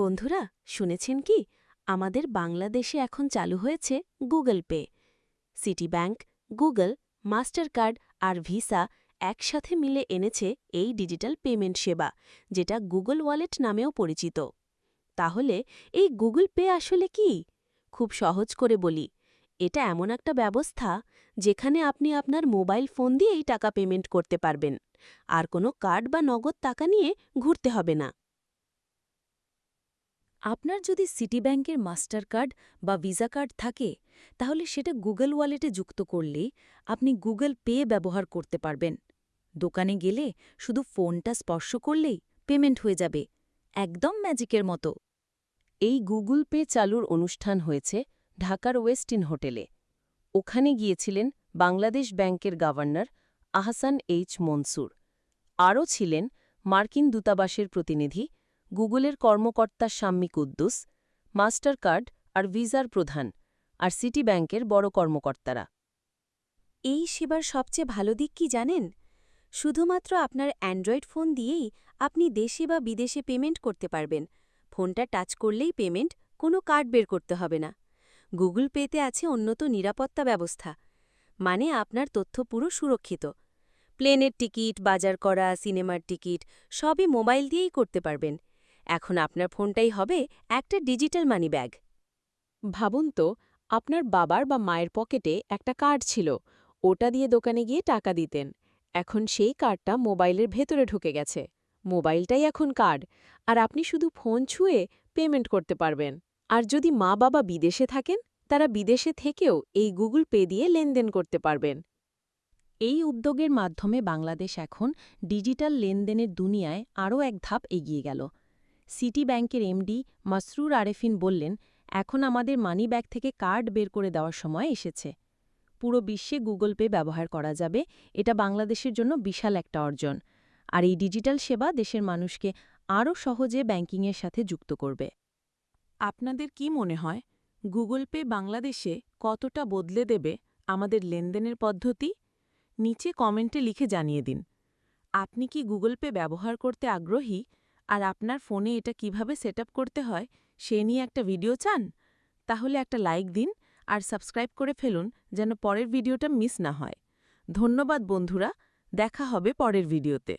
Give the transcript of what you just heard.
বন্ধুরা, শুনেছেন কি? আমাদের বাংলাদেশে এখন চালু হয়েছে Google Pay. City Bank Google Mastercard আর ভিসা একসাথে মিলে এনেছে এই ডিজিটাল পেমেন্ট সেবা, যেটা গুগল ওয়ালেট নামেও পরিচিত। তাহলে এই গুগল পে আসলে কি? খুব সহজ করে বলি, এটা এমন একটা ব্যবস্থা যেখানে আপনি আপনার মোবাইল ফোন দিয়েই টাকা পেমেন্ট করতে পারবেন, আর কোনো কার্ড বা নগদ টাকা নিয়ে ঘুরতে হবে না। আপনার যদি সিটি ব্যাংকের মাস্টার কার্ড বা ভিসা কার্ড থাকে, তাহলে সেটা গুগল ওয়ালেটে যুক্ত করলেই আপনি গুগল পে ব্যবহার করতে পারবেন। দোকানে গেলে শুধু ফোনটা স্পর্শ করলেই পেমেন্ট হয়ে যাবে, একদম ম্যাজিকের মতো। এই গুগল পে চালুর অনুষ্ঠান হয়েছে ঢাকার ওয়েস্টিন হোটেলে। ওখানে গিয়েছিলেন বাংলাদেশ ব্যাংকের গভর্নর আহসান এইচ মনসুর। আরও ছিলেন মার্কিন দূতাবাসের প্রতিনিধি গুগলের কর্মকর্তা শাম্মী কুদ্দুস মাস্টার কার্ড আর ভিসার প্রধান, আর সিটি ব্যাংকের বড় কর্মকর্তারা। এই সেবার সবচেয়ে ভালো দিক কি জানেন? শুধুমাত্র আপনার অ্যান্ড্রয়েড ফোন দিয়েই আপনি দেশে বা বিদেশে পেমেন্ট করতে পারবেন। ফোনটা টাচ করলেই পেমেন্ট, কোনো কার্ড বের করতে হবে না। গুগল পেতে আছে উন্নত নিরাপত্তা ব্যবস্থা মানে আপনার তথ্য পুরো সুরক্ষিত। প্লেনের টিকিট, বাজার করা, সিনেমার টিকিট, সবই মোবাইল দিয়েই করতে পারবেন। এখন আপনার ফোনটাই হবে একটা ডিজিটাল মানি ব্যাগ। ভাবুন তো, আপনার বাবার বা মায়ের পকেটে একটা কার্ড ছিল, ওটা দিয়ে দোকানে গিয়ে টাকা দিতেন। এখন সেই কার্ডটা মোবাইলের ভেতরে ঢুকে গেছে। মোবাইলটাই এখন কার্ড, আর আপনি শুধু ফোন ছুঁয়ে পেমেন্ট করতে পারবেন। আর যদি মা বাবা বিদেশে থাকেন, তারা বিদেশে থেকেও এই গুগল পে দিয়ে লেনদেন করতে পারবেন। এই উদ্যোগের মাধ্যমে বাংলাদেশ এখন ডিজিটাল লেনদেনের দুনিয়ায় আরও এক ধাপ এগিয়ে গেল। সিটি ব্যাংকের এমডি মাসরুর আরেফিন বললেন, এখন আমাদের মানি ব্যাগ থেকে কার্ড বের করে দেওয়ার সময় এসেছে। পুরো বিশ্বে গুগল পে ব্যবহার করা যাবে, এটা বাংলাদেশের জন্য বিশাল একটা অর্জন। আর এই ডিজিটাল সেবা দেশের মানুষকে আরও সহজে ব্যাংকিংয়ের সাথে যুক্ত করবে। আপনাদের কি মনে হয়, গুগল পে বাংলাদেশে কতটা বদলে দেবে আমাদের লেনদেনের পদ্ধতি? নিচে কমেন্টে লিখে জানিয়ে দিন। আপনি কি গুগল পে ব্যবহার করতে আগ্রহী? আর আপনার ফোনে এটা কীভাবে সেট করতে হয় সে নিয়ে একটা ভিডিও চান? তাহলে একটা লাইক দিন আর সাবস্ক্রাইব করে ফেলুন যেন পরের ভিডিওটা মিস না হয়। ধন্যবাদ বন্ধুরা, দেখা হবে পরের ভিডিওতে।